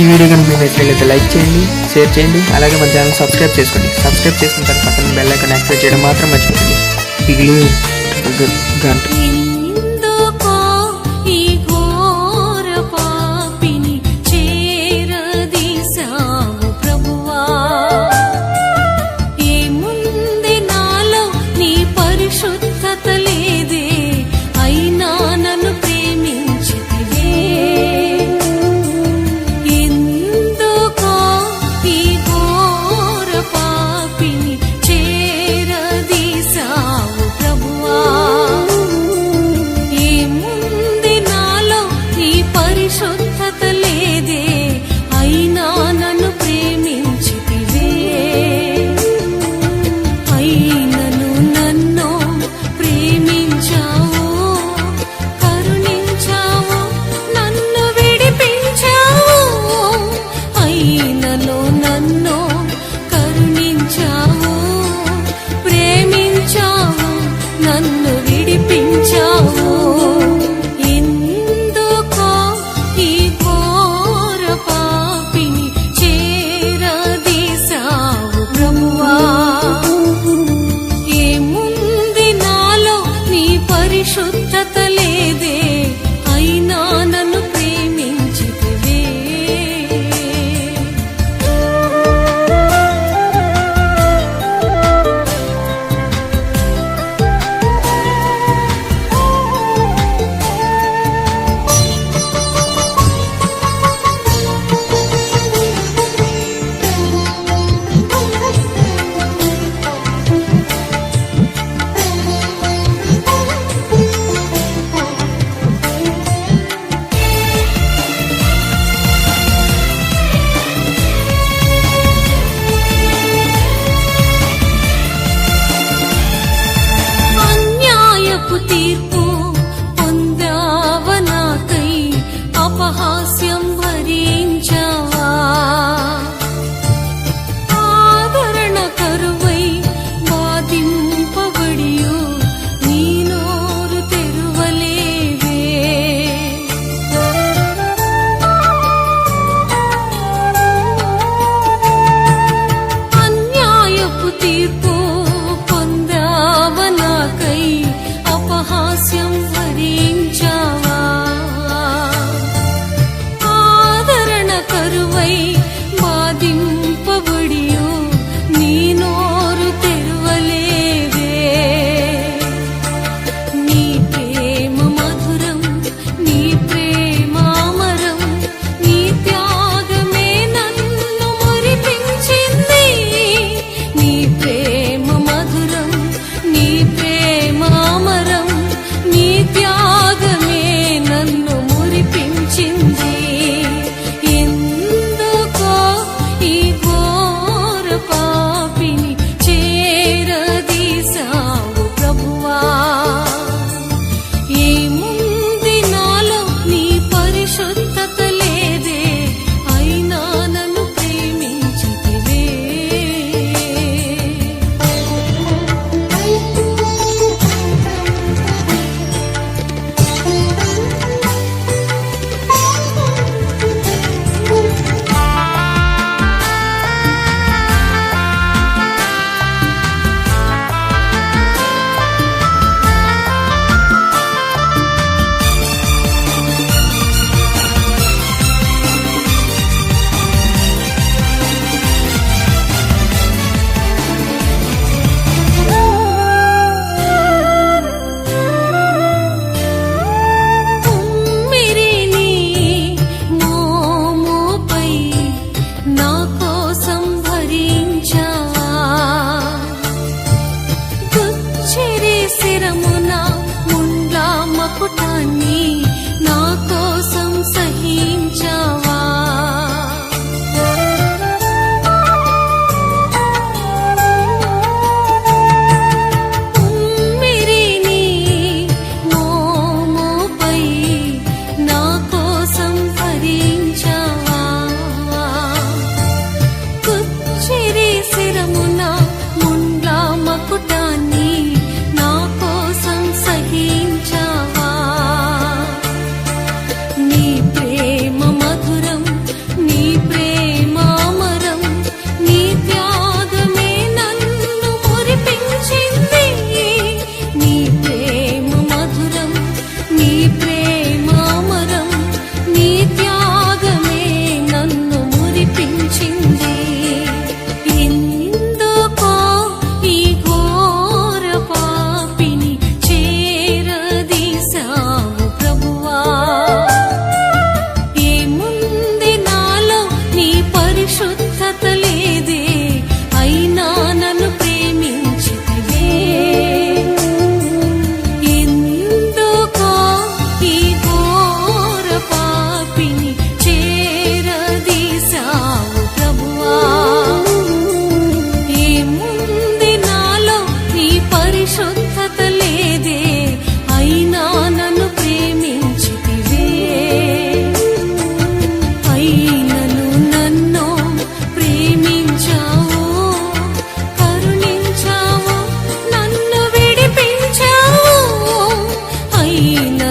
ఈ వీడియో కనుక మీకు నచ్చినట్లయితే లైక్ చేయండి షేర్ చేయండి అలాగే మన ఛానల్ సబ్స్క్రైబ్ చేసుకోండి. సబ్స్క్రైబ్ చేసుకున్న తర్వాత పక్కన బెల్ ఐకాన్ యాక్టివేట్ చేయడం మాత్రం మర్చిపోకండి. మిగిలి గంట. ी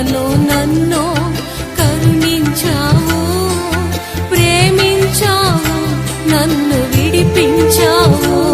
నన్ను ప్రేమించావు నన్ను విడిపించావు.